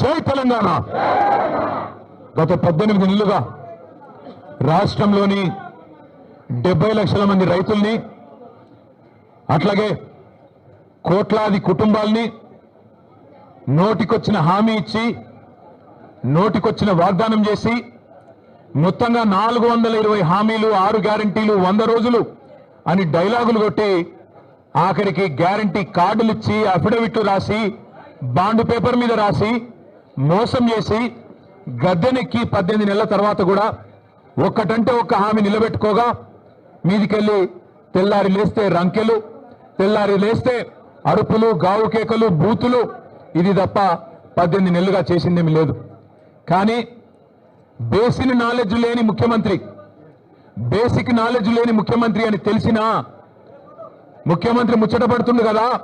జై తెలంగాణ. గత పద్దెనిమిది నెలలుగా రాష్ట్రంలోని డెబ్బై లక్షల మంది రైతుల్ని అట్లాగే కోట్లాది కుటుంబాల్ని నోటికొచ్చిన హామీ ఇచ్చి నోటికొచ్చిన వాగ్దానం చేసి మొత్తంగా నాలుగు వందల ఇరవై హామీలు ఆరు గ్యారంటీలు వంద రోజులు అని డైలాగులు కొట్టి ఆఖరికి గ్యారంటీ కార్డులు ఇచ్చి అఫిడవిట్లు రాసి బాండ్ పేపర్ మీద రాసి మోసం చేసి గద్దెనెక్కి పద్దెనిమిది నెలల తర్వాత కూడా ఒక్కటంటే ఒక్క హామీ నిలబెట్టుకోగా మీదికెళ్ళి తెల్లారి లేస్తే రంకెలు తెల్లారి లేస్తే అరుపులు గావు కేకలు బూతులు. ఇది తప్ప పద్దెనిమిది నెలలుగా చేసిందేమి లేదు. కానీ బేసిక్ నాలెడ్జ్ లేని ముఖ్యమంత్రి బేసిక్ నాలెడ్జ్ లేని ముఖ్యమంత్రి అని తెలిసినా ముఖ్యమంత్రి ముచ్చటపడుతుండు కదా.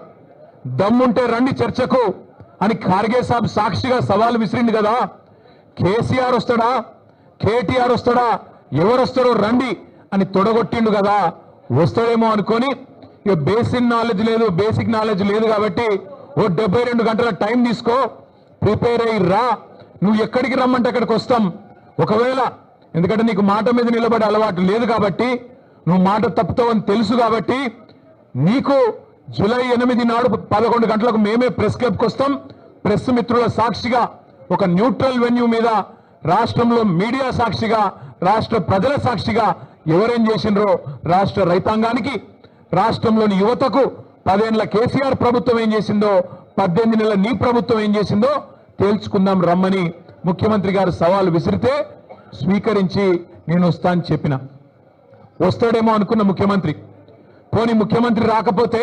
దమ్ముంటే రండి చర్చకు. అని ఖార్గే సాబ్ సాక్షిగా సవాల్ విసిరింది కదా. కేసీఆర్ వస్తాడా? కేటీఆర్ వస్తాడా? ఎవరు వస్తారో రండి అని తొడగొట్టిండు కదా. వస్తాడేమో అనుకొని ఇక బేసిక్ నాలెడ్జ్ లేదు బేసిక్ నాలెడ్జ్ లేదు కాబట్టి ఓ డెబ్బై రెండు గంటల టైం తీసుకో ప్రిపేర్ అయ్యి రా. నువ్వు ఎక్కడికి రమ్మంటే అక్కడికి వస్తాం. ఒకవేళ ఎందుకంటే నీకు మాట మీద నిలబడే అలవాటు లేదు కాబట్టి నువ్వు మాట తప్పుతావని తెలుసు కాబట్టి నీకు జూలై ఎనిమిది నాడు పదకొండు గంటలకు మేమే ప్రెస్ క్లబ్కి వస్తాం. ప్రెస్ మిత్రుల సాక్షిగా ఒక న్యూట్రల్ వెన్యూ మీద రాష్ట్రంలో మీడియా సాక్షిగా రాష్ట్ర ప్రజల సాక్షిగా ఎవరేం చేసినరో రాష్ట్ర రైతాంగానికి రాష్ట్రంలోని యువతకు పదేళ్ళ కేసీఆర్ ప్రభుత్వం ఏం చేసిందో పద్దెనిమిది నెలల నీ ప్రభుత్వం ఏం చేసిందో తేల్చుకుందాం రమ్మని ముఖ్యమంత్రి గారు సవాలు విసిరితే స్వీకరించి నేను వస్తా అని చెప్పిన. వస్తాడేమో అనుకున్న ముఖ్యమంత్రి. పోని ముఖ్యమంత్రి రాకపోతే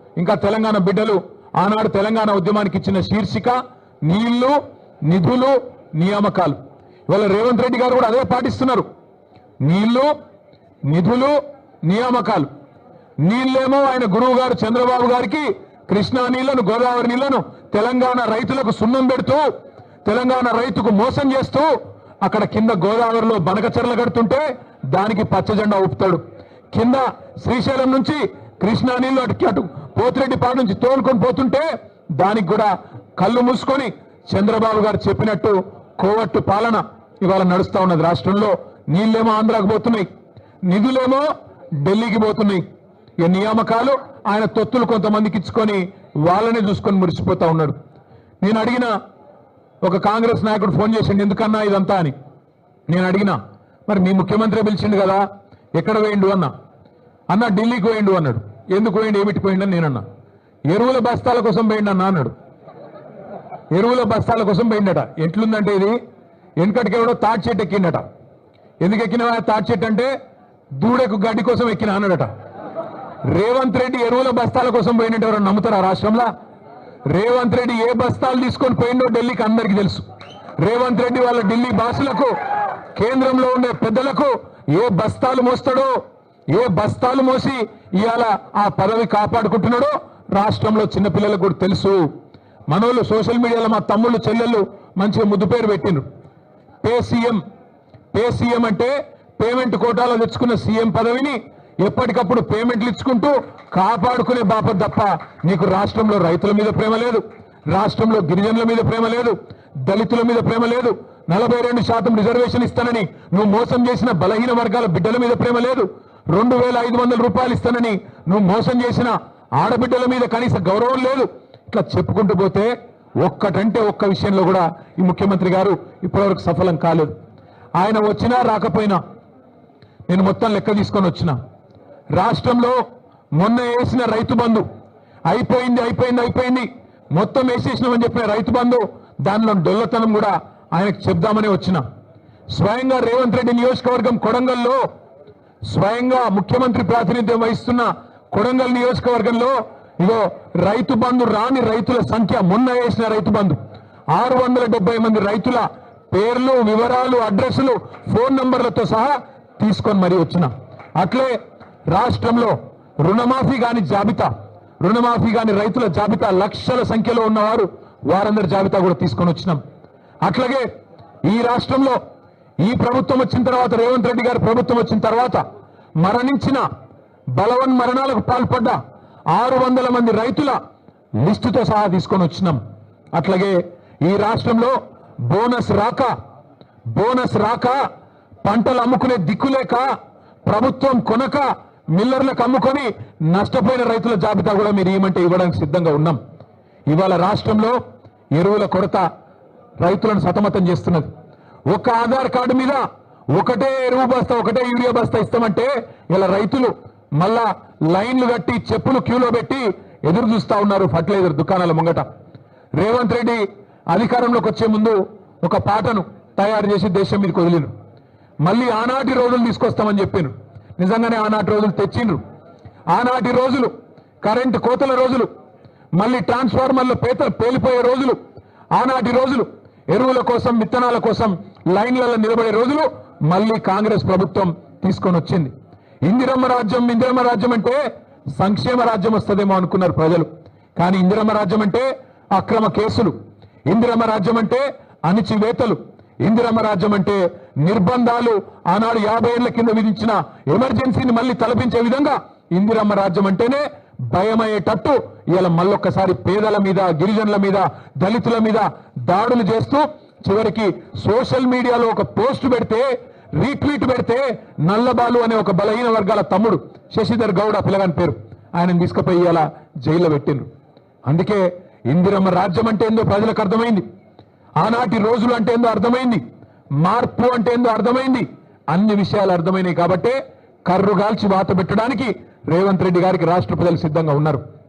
ఇంకా తెలంగాణ బిడ్డలు ఆనాడు తెలంగాణ ఉద్యమానికి ఇచ్చిన శీర్షిక నీళ్ళు నిధులు నియామకాలు. ఇవాళ రేవంత్ రెడ్డి గారు కూడా అదే పాటిస్తున్నారు. నీళ్ళు నిధులు నియామకాలు. నీళ్ళేమో ఆయన గురువు గారు చంద్రబాబు గారికి కృష్ణా నీళ్ళను గోదావరి నీళ్ళను తెలంగాణ రైతులకు సున్నం పెడుతూ తెలంగాణ రైతుకు మోసం చేస్తూ అక్కడ కింద గోదావరిలో బనకచెరలు కడుతుంటే దానికి పచ్చజెండా ఊపుతాడు. కింద శ్రీశైలం నుంచి కృష్ణా నీళ్ళు అటు పోతిరెడ్డిపాడు నుంచి తోలుకొని పోతుంటే దానికి కూడా కళ్ళు మూసుకొని చంద్రబాబు గారు చెప్పినట్టు కోవట్టు పాలన ఇవాళ నడుస్తూ ఉన్నది. రాష్ట్రంలో నీళ్ళేమో ఆంధ్రాకు పోతున్నాయి. నిధులేమో ఢిల్లీకి పోతున్నాయి. ఈ నియామకాలు ఆయన తొత్తులు కొంతమందికి ఇచ్చుకొని వాళ్ళనే చూసుకొని మురిసిపోతా ఉన్నాడు. నేను అడిగిన ఒక కాంగ్రెస్ నాయకుడు ఫోన్ చేసిండు ఎందుకన్నా ఇదంతా? అని. నేను అడిగినా మరి మీ ముఖ్యమంత్రి పిలిచిండు కదా ఎక్కడ వేయండు అన్నా. అన్న ఢిల్లీకి వేయండు అన్నాడు. ఎందుకు పోయిండు ఏమిటి పోయిండని నేనన్నా. ఎరువుల బస్తాల కోసం వేయండి అన్న అన్నాడు. ఎరువుల బస్తాల కోసం పోయిండట. ఎట్లుందంటే ఇది? వెనకటికి ఎవడో తాటి చెట్టు ఎక్కిండట. ఎందుకు ఎక్కిన తాటి చెట్టు అంటే దూడకు గడ్డి కోసం ఎక్కిన అన్నాడట. రేవంత్ రెడ్డి ఎరువుల బస్తాల కోసం పోయినట్టు ఎవరు నమ్ముతారు ఆ రాష్ట్రంలో? రేవంత్ రెడ్డి ఏ బస్తాలు తీసుకొని పోయిండో ఢిల్లీకి అందరికీ తెలుసు. రేవంత్ రెడ్డి వాళ్ళ ఢిల్లీ బాసులకు కేంద్రంలో ఉండే పెద్దలకు ఏ బస్తాలు మోస్తాడో ఏ బస్తాలు మోసి ఇవాళ ఆ పదవి కాపాడుకుంటున్నాడో రాష్ట్రంలో చిన్నపిల్లలకు కూడా తెలుసు. మనోళ్ళు సోషల్ మీడియాలో మా తమ్ముళ్ళు చెల్లెళ్ళు మంచిగా ముద్దు పేరు పెట్టిండ్రు. పే సీఎం పే సీఎం అంటే పేమెంట్ కోటాలో తెచ్చుకున్న సీఎం పదవిని ఎప్పటికప్పుడు పేమెంట్లు ఇచ్చుకుంటూ కాపాడుకునే బాప తప్ప నీకు రాష్ట్రంలో రైతుల మీద ప్రేమ లేదు రాష్ట్రంలో గిరిజనుల మీద ప్రేమ లేదు దళితుల మీద ప్రేమ లేదు నలభై రెండు శాతం రిజర్వేషన్ ఇస్తానని నువ్వు మోసం చేసిన బలహీన వర్గాల బిడ్డల మీద ప్రేమ లేదు రెండు వేల ఐదు వందల రూపాయలు ఇస్తానని నువ్వు మోసం చేసిన ఆడబిడ్డల మీద కనీస గౌరవం లేదు. ఇట్లా చెప్పుకుంటూ పోతే ఒక్కటంటే ఒక్క విషయంలో కూడా ఈ ముఖ్యమంత్రి గారు ఇప్పటివరకు సఫలం కాలేదు. ఆయన వచ్చినా రాకపోయినా నేను మొత్తం లెక్క తీసుకొని వచ్చిన. రాష్ట్రంలో మొన్న వేసిన రైతు బంధు అయిపోయింది అయిపోయింది అయిపోయింది. మొత్తం వేసేసినామని చెప్పిన రైతు బంధు దానిలో డొల్లతనం కూడా ఆయనకు చెప్దామని వచ్చిన. స్వయంగా రేవంత్ రెడ్డి నియోజకవర్గం కొడంగల్లో స్వయంగా ముఖ్యమంత్రి ప్రాతినిధ్యం వహిస్తున్న కొడంగల్ నియోజకవర్గంలో ఇగో రైతు బంధు రాని రైతుల సంఖ్య మొన్న వేసిన రైతు బంధు. ఆరు వందల డెబ్బై మంది రైతుల పేర్లు వివరాలు అడ్రస్లు ఫోన్ నంబర్లతో సహా తీసుకొని మరీ వచ్చిన. అట్లే రాష్ట్రంలో రుణమాఫీ కాని జాబితా రుణమాఫీ కాని రైతుల జాబితా లక్షల సంఖ్యలో ఉన్నవారు వారందరి జాబితా కూడా తీసుకొని వచ్చినాం. అట్లాగే ఈ రాష్ట్రంలో ఈ ప్రభుత్వం వచ్చిన తర్వాత రేవంత్ రెడ్డి గారి ప్రభుత్వం వచ్చిన తర్వాత మరణించిన బలవన్ మరణాలకు పాల్పడ్డ ఆరు వందల మంది రైతుల లిస్టుతో సహా తీసుకొని వచ్చినాం. అట్లాగే ఈ రాష్ట్రంలో బోనస్ రాక బోనస్ రాక పంటలు అమ్ముకునే దిక్కులేక ప్రభుత్వం కొనక మిల్లర్లకు అమ్ముకొని నష్టపోయిన రైతుల జాబితా కూడా మీరు ఏమంటే ఇవ్వడానికి సిద్ధంగా ఉన్నాం. ఇవాళ రాష్ట్రంలో ఎరువుల కొరత రైతులను సతమతం చేస్తున్నది. ఒక ఆధార్ కార్డు మీద ఒకటే ఎరువు బస్తా ఒకటే యూరియా బస్తా ఇస్తామంటే ఇలా రైతులు మళ్ళా లైన్లు కట్టి చెప్పులు క్యూలో పెట్టి ఎదురు చూస్తూ ఉన్నారు ఫర్టిలైజర్ దుకాణాల ముంగట. రేవంత్ రెడ్డి అధికారంలోకి వచ్చే ముందు ఒక పాటను తయారు చేసి దేశం మీదకి వదిలిను మళ్ళీ ఆనాటి రోజులు తీసుకొస్తామని చెప్పాను నిజంగానే ఆనాటి రోజులు తెచ్చిండ్రు. ఆనాటి రోజులు కరెంటు కోతల రోజులు మళ్ళీ ట్రాన్స్ఫార్మర్లు పేతలు పేలిపోయే రోజులు ఆనాటి రోజులు ఎరువుల కోసం విత్తనాల కోసం లైన్లలో నిలబడే రోజులు మళ్ళీ కాంగ్రెస్ ప్రభుత్వం తీసుకొని వచ్చింది. ఇందిరమ్మ రాజ్యం ఇందిరమ్మ రాజ్యం అంటే సంక్షేమ రాజ్యం వస్తుందేమో అనుకున్నారు ప్రజలు. కానీ ఇందిరమ్మ రాజ్యం అంటే అక్రమ కేసులు. ఇందిరమ్మ రాజ్యం అంటే అణిచివేతలు. ఇందిరమ్మ రాజ్యం అంటే నిర్బంధాలు ఆనాడు యాభై ఏళ్ళ కింద విధించిన ఎమర్జెన్సీని మళ్ళీ తలపించే విధంగా ఇందిరమ్మ రాజ్యం అంటేనే భయమయ్యేటట్టు ఇలా మళ్ళొక్కసారి పేదల మీద గిరిజనుల మీద దళితుల మీద దాడులు చేస్తూ చివరికి సోషల్ మీడియాలో ఒక పోస్ట్ పెడితే రీట్వీట్ పెడితే నల్లబాలు అనే ఒక బలహీన వర్గాల తమ్ముడు శశిధర్ గౌడ పిల్లగాని పేరు. ఆయన తీసుకుపోయి అలా జైల్లో పెట్టిండ్రు. అందుకే ఇందిరమ్మ రాజ్యం అంటే ఏందో ప్రజలకు అర్థమైంది. ఆనాటి రోజులు అంటే ఏందో అర్థమైంది. మార్పు అంటే ఏందో అర్థమైంది. అన్ని విషయాలు అర్థమైనాయి కాబట్టే కర్రు గాల్చి వాత పెట్టడానికి రేవంత్ రెడ్డి గారికి రాష్ట్ర ప్రజలు సిద్ధంగా ఉన్నారు.